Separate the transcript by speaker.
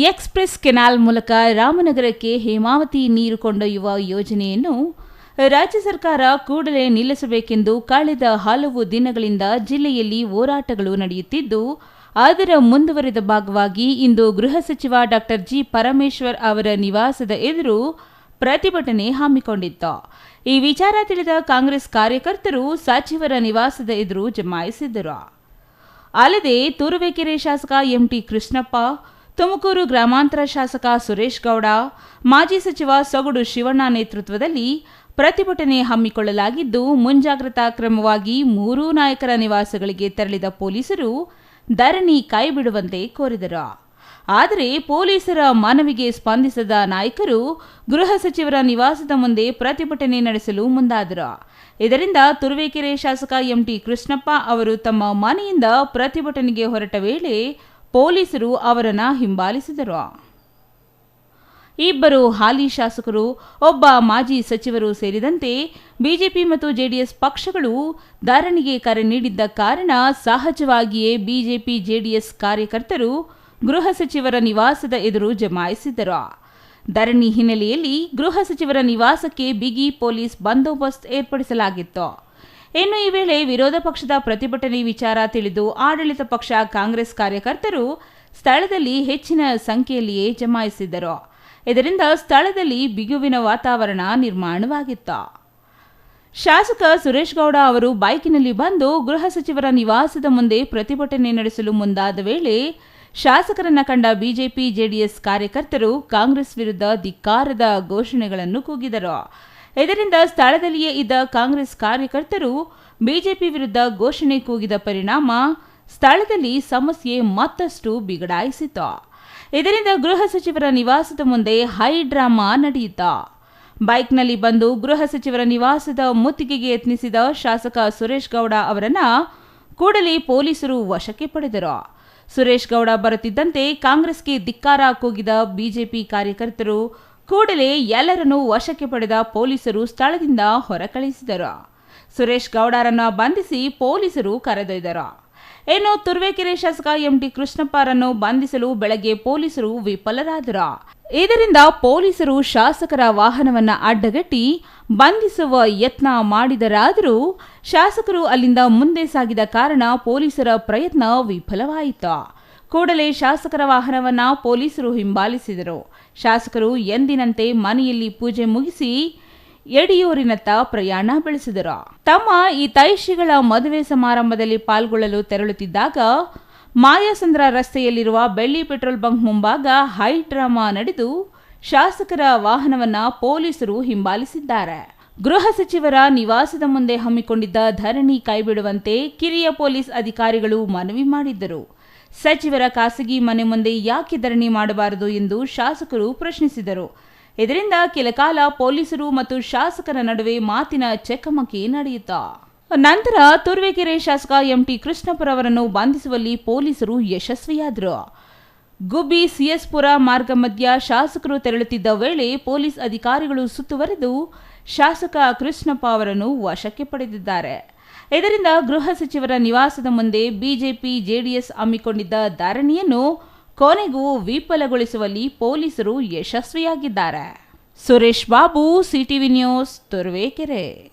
Speaker 1: Express canal ಮೂಲಕ ರಾಮನಗರಕ್ಕೆ ಹೇಮಾವತಿ ನೀರು ಕೊಂಡೊಯ್ಯುವ ಯೋಜನೆಯನ್ನು ರಾಜ್ಯ ಸರ್ಕಾರ ಕೂಡಲೇ ನಿಲ್ಲಿಸಬೇಕೆಂದು ಕಳೆದ ಹಲವು ದಿನಗಳಿಂದ ಜಿಲ್ಲೆಯಲ್ಲಿ ಹೋರಾಟಗಳು ನಡೆಯುತ್ತಿದ್ದು, ಅದರ ಮುಂದುವರೆದ ಭಾಗವಾಗಿ ಇಂದು ಗೃಹ ಸಚಿವ ಡಾಕ್ಟರ್ ಜಿ. ಪರಮೇಶ್ವರ್ ಅವರ ನಿವಾಸದ ಎದುರು ಪ್ರತಿಭಟನೆ ಹಮ್ಮಿಕೊಂಡಿತ್ತು. ಈ ವಿಚಾರ ತಿಳಿದ ಕಾಂಗ್ರೆಸ್ ಕಾರ್ಯಕರ್ತರು ಸಚಿವರ ನಿವಾಸದ ಎದುರು ಜಮಾಯಿಸಿದ್ದರು. ಅಲ್ಲದೆ, ತುರುವೇಕೆರೆ ಶಾಸಕ ಎಂಟಿ ಕೃಷ್ಣಪ್ಪ ತುಮಕೂರು ಗ್ರಾಮಾಂತರ ಶಾಸಕ ಸುರೇಶ್ ಗೌಡ, ಮಾಜಿ ಸಚಿವ ಸೊಗಡು ಶಿವಣ್ಣ ನೇತೃತ್ವದಲ್ಲಿ ಪ್ರತಿಭಟನೆ ಹಮ್ಮಿಕೊಳ್ಳಲಾಗಿದ್ದು, ಮುಂಜಾಗ್ರತಾ ಕ್ರಮವಾಗಿ ಮೂರೂ ನಾಯಕರ ನಿವಾಸಗಳಿಗೆ ತೆರಳಿದ ಪೊಲೀಸರು ಧರಣಿ ಕೈಬಿಡುವಂತೆ ಕೋರಿದರು. ಆದರೆ ಪೊಲೀಸರ ಮನವಿಗೆ ಸ್ಪಂದಿಸದ ನಾಯಕರು ಗೃಹ ಸಚಿವರ ನಿವಾಸದ ಮುಂದೆ ಪ್ರತಿಭಟನೆ ನಡೆಸಲು ಮುಂದಾದರು. ಇದರಿಂದ ತುರುವೇಕೆರೆ ಶಾಸಕ ಎಂಟಿ ಕೃಷ್ಣಪ್ಪ ಅವರು ತಮ್ಮ ಮನೆಯಿಂದ ಪ್ರತಿಭಟನೆಗೆ ಹೊರಟ ವೇಳೆ ಪೊಲೀಸರು ಅವರನ್ನು ಹಿಂಬಾಲಿಸಿದರು. ಇಬ್ಬರು ಹಾಲಿ ಶಾಸಕರು, ಒಬ್ಬ ಮಾಜಿ ಸಚಿವರು ಸೇರಿದಂತೆ ಬಿಜೆಪಿ ಮತ್ತು ಜೆಡಿಎಸ್ ಪಕ್ಷಗಳು ಧರಣಿಗೆ ಕರೆ ನೀಡಿದ್ದ ಕಾರಣ ಸಹಜವಾಗಿಯೇ ಬಿಜೆಪಿ, ಜೆಡಿಎಸ್ ಕಾರ್ಯಕರ್ತರು ಗೃಹ ಸಚಿವರ ನಿವಾಸದ ಎದುರು ಜಮಾಯಿಸಿದ್ದರು. ಧರಣಿ ಹಿನ್ನೆಲೆಯಲ್ಲಿ ಗೃಹ ಸಚಿವರ ನಿವಾಸಕ್ಕೆ ಬಿಗಿ ಪೊಲೀಸ್ ಬಂದೋಬಸ್ತ್ ಏರ್ಪಡಿಸಲಾಗಿತ್ತು. ಇನ್ನು ಈ ವೇಳೆ ವಿರೋಧ ಪಕ್ಷದ ಪ್ರತಿಭಟನೆ ವಿಚಾರ ತಿಳಿದು ಆಡಳಿತ ಪಕ್ಷ ಕಾಂಗ್ರೆಸ್ ಕಾರ್ಯಕರ್ತರು ಸ್ಥಳದಲ್ಲಿ ಹೆಚ್ಚಿನ ಸಂಖ್ಯೆಯಲ್ಲಿಯೇ ಜಮಾಯಿಸಿದ್ದರು. ಇದರಿಂದ ಸ್ಥಳದಲ್ಲಿ ಬಿಗುವಿನ ವಾತಾವರಣ ನಿರ್ಮಾಣವಾಗಿತ್ತು. ಶಾಸಕ ಸುರೇಶ್ ಗೌಡ ಅವರು ಬೈಕಿನಲ್ಲಿ ಬಂದು ಗೃಹ ಸಚಿವರ ನಿವಾಸದ ಮುಂದೆ ಪ್ರತಿಭಟನೆ ನಡೆಸಲು ಮುಂದಾದ ವೇಳೆ ಶಾಸಕರನ್ನ ಕಂಡ ಬಿಜೆಪಿ ಜೆಡಿಎಸ್ ಕಾರ್ಯಕರ್ತರು ಕಾಂಗ್ರೆಸ್ ವಿರುದ್ಧ ಧಿಕ್ಕಾರದ ಘೋಷಣೆಗಳನ್ನು ಕೂಗಿದರು. ಇದರಿಂದ ಸ್ಥಳದಲ್ಲಿಯೇ ಇದ್ದ ಕಾಂಗ್ರೆಸ್ ಕಾರ್ಯಕರ್ತರು ಬಿಜೆಪಿ ವಿರುದ್ಧ ಘೋಷಣೆ ಕೂಗಿದ ಪರಿಣಾಮ ಸ್ಥಳದಲ್ಲಿ ಸಮಸ್ಯೆ ಮತ್ತಷ್ಟು ಬಿಗಡಾಯಿಸಿತು. ಇದರಿಂದ ಗೃಹ ಸಚಿವರ ನಿವಾಸದ ಮುಂದೆ ಹೈ ಡ್ರಾಮಾ ನಡೆಯಿತ. ಬೈಕ್ನಲ್ಲಿ ಬಂದು ಗೃಹ ಸಚಿವರ ನಿವಾಸದ ಮುತ್ತಿಗೆಗೆ ಯತ್ನಿಸಿದ ಶಾಸಕ ಸುರೇಶ್ ಗೌಡ ಅವರನ್ನ ಕೂಡಲೇ ಪೊಲೀಸರು ವಶಕ್ಕೆ ಪಡೆದರು. ಸುರೇಶ್ ಗೌಡ ಬರುತ್ತಿದ್ದಂತೆ ಕಾಂಗ್ರೆಸ್ಗೆ ಧಿಕ್ಕಾರ ಕೂಗಿದ ಬಿಜೆಪಿ ಕಾರ್ಯಕರ್ತರು ಕೂಡಲೇ ಎಲ್ಲರನ್ನೂ ವಶಕ್ಕೆ ಪಡೆದ ಪೊಲೀಸರು ಸ್ಥಳದಿಂದ ಹೊರಕಳಿಸಿದರು. ಸುರೇಶ್ ಗೌಡರನ್ನು ಬಂಧಿಸಿ ಪೊಲೀಸರು ಕರೆದೊಯ್ದರು. ಇನ್ನು ತುರುವೇಕೆರೆ ಶಾಸಕ ಎಂಟಿ ಕೃಷ್ಣಪ್ಪರನ್ನು ಬಂಧಿಸಲು ಬೆಳಗ್ಗೆ ಪೊಲೀಸರು ವಿಫಲರಾದರು. ಇದರಿಂದ ಪೊಲೀಸರು ಶಾಸಕರ ವಾಹನವನ್ನ ಅಡ್ಡಗಟ್ಟಿ ಬಂಧಿಸುವ ಯತ್ನ ಮಾಡಿದರಾದರೂ ಶಾಸಕರು ಅಲ್ಲಿಂದ ಮುಂದೆ ಸಾಗಿದ ಕಾರಣ ಪೊಲೀಸರ ಪ್ರಯತ್ನ ವಿಫಲವಾಯಿತು. ಕೂಡಲೇ ಶಾಸಕರ ವಾಹನವನ್ನ ಪೊಲೀಸರು ಹಿಂಬಾಲಿಸಿದರು. ಶಾಸಕರು ಎಂದಿನಂತೆ ಮನೆಯಲ್ಲಿ ಪೂಜೆ ಮುಗಿಸಿ ಯಡಿಯೂರಿನತ್ತ ಪ್ರಯಾಣ ಬೆಳೆಸಿದರು. ತಮ್ಮ ಈ ತೈಷಿಗಳ ಮದುವೆ ಸಮಾರಂಭದಲ್ಲಿ ಪಾಲ್ಗೊಳ್ಳಲು ತೆರಳುತ್ತಿದ್ದಾಗ ಮಾಯಾಸಂದ್ರ ರಸ್ತೆಯಲ್ಲಿರುವ ಬೆಳ್ಳಿ ಪೆಟ್ರೋಲ್ ಬಂಕ್ ಮುಂಭಾಗ ಹೈ ಡ್ರಾಮಾ ನಡೆದು ಶಾಸಕರ ವಾಹನವನ್ನ ಪೊಲೀಸರು ಹಿಂಬಾಲಿಸಿದ್ದಾರೆ. ಗೃಹ ಸಚಿವರ ನಿವಾಸದ ಮುಂದೆ ಹಮ್ಮಿಕೊಂಡಿದ್ದ ಧರಣಿ ಕೈಬಿಡುವಂತೆ ಕಿರಿಯ ಪೊಲೀಸ್ ಅಧಿಕಾರಿಗಳು ಮನವಿ ಮಾಡಿದ್ದರು. ಸಚಿವರ ಖಾಸಗಿ ಮನೆ ಮುಂದೆ ಯಾಕೆ ಧರಣಿ ಮಾಡಬಾರದು ಎಂದು ಶಾಸಕರು ಪ್ರಶ್ನಿಸಿದರು. ಇದರಿಂದ ಕೆಲಕಾಲ ಪೊಲೀಸರು ಮತ್ತು ಶಾಸಕರ ನಡುವೆ ಮಾತಿನ ಚಕಮಕಿ ನಡೆಯಿತು ನಂತರ ತುರುವೇಕೆರೆ ಶಾಸಕ ಎಂಟಿ ಕೃಷ್ಣಪ್ಪರವರನ್ನು ಬಂಧಿಸುವಲ್ಲಿ ಪೊಲೀಸರು ಯಶಸ್ವಿಯಾದರು. ಗುಬ್ಬಿ, ಸಿಎಸ್ಪುರ ಮಾರ್ಗ ಮಧ್ಯ ಶಾಸಕರು ತೆರಳುತ್ತಿದ್ದ ವೇಳೆ ಪೊಲೀಸ್ ಅಧಿಕಾರಿಗಳು ಸುತ್ತುವರೆದು ಶಾಸಕ ಕೃಷ್ಣಪ್ಪ ಅವರನ್ನು ವಶಕ್ಕೆ ಪಡೆದಿದ್ದಾರೆ. ಇದರಿಂದ ಗೃಹ ಸಚಿವರ ನಿವಾಸದ ಮುಂದೆ ಬಿಜೆಪಿ, ಜೆಡಿಎಸ್ ಹಮ್ಮಿಕೊಂಡಿದ್ದ ಧಾರಣಿಯನ್ನು ಕೊನೆಗೂ ವಿಫಲಗೊಳಿಸುವಲ್ಲಿ ಪೊಲೀಸರು ಯಶಸ್ವಿಯಾಗಿದ್ದಾರೆ. Suresh Babu, CTV news, Turuvekere.